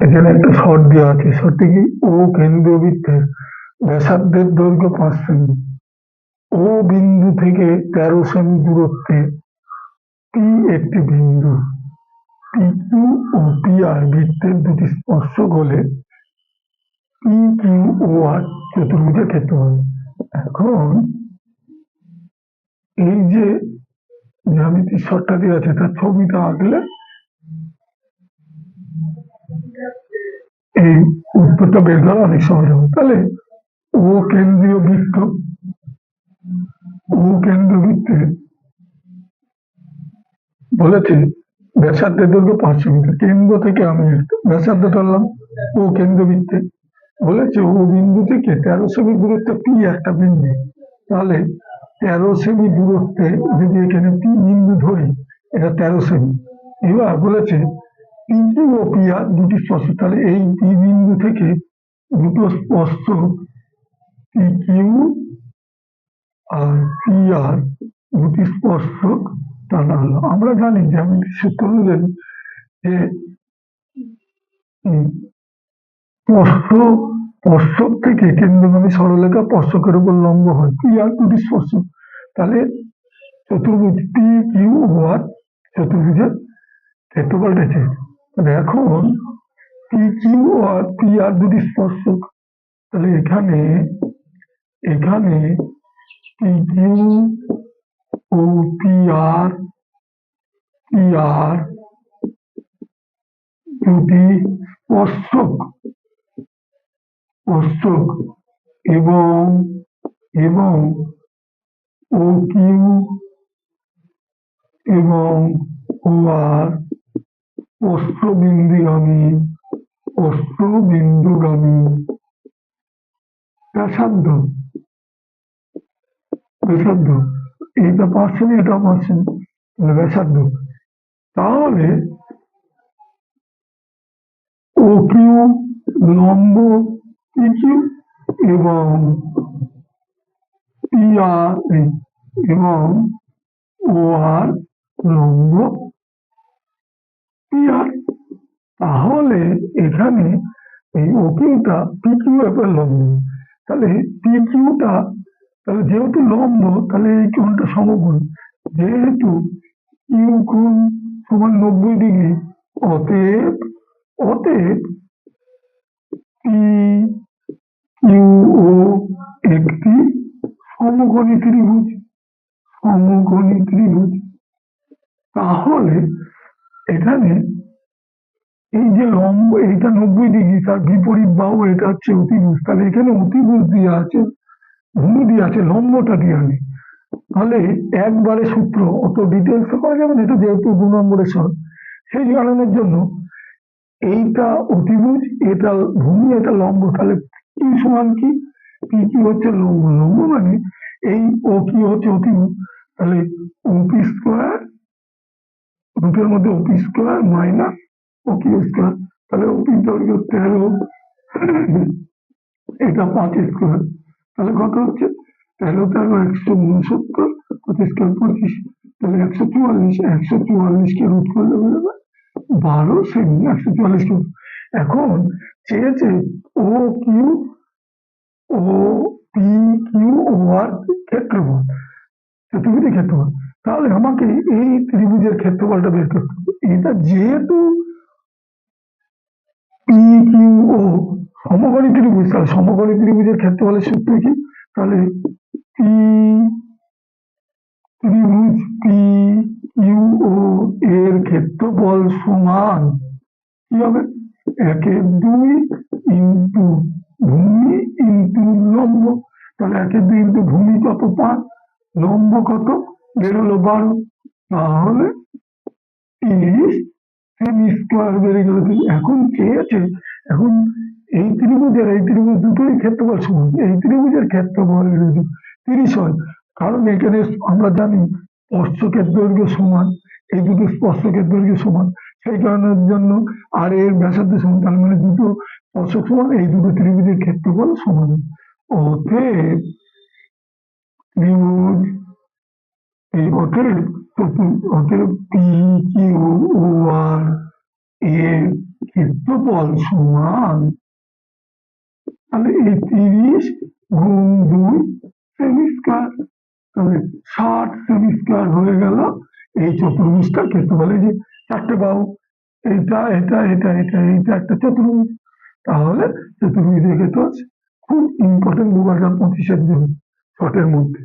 এখানে একটা শর্ট দেওয়া আছে। শর্টটি কি? ও কেন্দ্রবৃত্তের ব্যাসার্ধের দৈর্ঘ্য পাঁচ সেমি। ও বিন্দু থেকে তেরো সেমি দূরত্বে। পি একটি বিন্দু। পি কিউ ও পি আর বৃত্তের দুটি স্পর্শক হলে পি কিউ ও আর চতুর্ভুজের ক্ষেত্র হবে এখন এই যে জ্যামিতির শর্টটা দেওয়া আছে, তার ছবিটা আঁকলে এই উত্তরটা বের করা অনেক সহজ হবে তাহলে ও কেন্দ্রীয় বৃত্ত, ও কেন্দ্র বৃত্তে বলেছে ব্যাসার্ধের দৈর্ঘ্য পাঁচশো মিটার কেন্দ্র থেকে আমি ব্যাসার্ধ ধরলাম, ও কেন্দ্র বৃত্তে। বলেছে ও বিন্দু থেকে তেরো সেমি দূরত্বে পি একটা বিন্দু। তাহলে তেরো সেমি দূরত্বে যদি এখানে পি বিন্দু ধরি, এটা তেরো সেমি। এবার বলেছে পি দুটি স্পর্শ তাহলে এই পি বিন্দু থেকে দুটো স্পর্শ কিউ আর পি আর দুটি স্পর্শক টানা হলো। আমরা জানি জ্যামিতির সূত্র অনুযায়ী যে স্পর্শ স্পর্শক থেকে কেন্দ্রগামী সরলরেখা স্পর্শকের উপর লম্ব হয়। পি আর দুটি স্পর্শক। তাহলে চতুর্ভুজ পি কিউ ও আর চতুর্ভুজের ক্ষেত্রফল রয়েছে তাহলে এখন কিউ আর পি আর দুটি স্পর্শক। তাহলে এখানে এখানে Q O P R P R দুটি স্পর্শক স্পর্শক এবং এবং ও কিউ এবং ও আর অষ্টবিন্দুগামী অষ্টবিন্দুগামী। ব্যাসার্ধ। ব্যাসার্ধ। এইটা পাচ্ছেন এটা পাচ্ছেন ব্যাসার্ধ। তাহলে ও লম্ব পি কিউ এবং পি এবং ও আর লম্ব তাহলে এখানে এই ও কিউটা পি এর লম্ব। তাহলে পি কিউটা তাহলে যেহেতু লম্ব, তাহলে এই কোণটা সমকোণ। যেহেতু কিউ কোণ সমান নব্বই ডিগ্রি, অতএব অতএব পি কিউ ও একটি সমকোণী ত্রিভুজ সমকোণী ত্রিভুজ। তাহলে এখানে এই যে লম্ব এইটা নব্বই ডিগ্রি, তার বিপরীত বাহু এটা হচ্ছে অতিভুজ। তাহলে এখানে অতিভুজ দিয়ে আছে, ভূমি দিয়ে আছে, লম্বটা দিয়ে নেই তাহলে একবারে সূত্র, অত ডিটেলস করা যাবে না, এটা যেহেতু দু নম্বরের সব সেই কারণের জন্য এইটা অতিভুজ, এটা ভূমি, এটা লম্ব। তাহলে কি সমান কি? পি কি হচ্ছে লম্ব। লম্ব মানে এই ও কি হচ্ছে অতিভুজ। তাহলে ওপি স্কোয়ার দুটোর মধ্যে OP square minus O Q square তাহলে ওপি দৈর্ঘ্য তেরো এটা পাঁচ স্কোয়ার তাহলে কত হচ্ছে? তেরো তেরো একশো উনসত্তর পঁচিশ স্কোয়ার পঁচিশ। তাহলে একশো চুয়াল্লিশ, একশো চুয়াল্লিশকে রুট করলে যাবে বারো সেমি, একশো চুয়াল্লিশ কে এখন চেয়েছে O Q O P Q O R ক্ষেত্রফল। চতুর্ভুজের ক্ষেত্রফল। তাহলে আমাকে এই ত্রিভুজের ক্ষেত্রফলটা বের করতে হবে। এটা যেহেতু পি সমকোণী ত্রিভুজ, তাহলে সমকোণী ত্রিভুজের ক্ষেত্রফলের সূত্র কি? তাহলে পি ত্রিভুজ পি কিউ ও এর ক্ষেত্রফল সমান কি হবে? একের দুই ইন্টু ভূমি ইন্টু লম্ব। তাহলে একের দুই ইন্টু ভূমি কত? পাঁচ। লম্ব কত? বেরোলো বারো। তাহলে বেড়ে গেল তিরিশ। এখন এখন এই ত্রিভুজের এই ত্রিভুজ দুটোই ক্ষেত্রফল সমান। এই ত্রিভুজের ক্ষেত্রফল তিরিশ হয়। কারণ এখানে আমরা জানি স্পর্শকের দৈর্ঘ্য সমান, এই দুটো স্পর্শকের দৈর্ঘ্য সমান। সেই কারণের জন্য আর এর ব্যাসার্ধ সমান। তার মানে দুটো স্পর্শক সমান, এই দুটো ত্রিভুজের ক্ষেত্রফল সমান। অতএব ত্রিভুজ এই অতএব অতএব পি কিউ আর এর ক্ষেত্রফল সমান। তাহলে এই তিরিশ গুণ দুই সেমি স্কোয়ার, তাহলে ষাট সেমি স্কোয়ার হয়ে গেল। এই চতুর্ভুজটার ক্ষেত্রফল যে চারটে বাহু, এইটা, এটা এটা এটা, এইটা একটা চতুর্ভুজ। তাহলে চতুর্ভুজের ক্ষেত্র খুব ইম্পর্টেন্ট দু হাজার পঁচিশের জন্য শর্টের মধ্যে।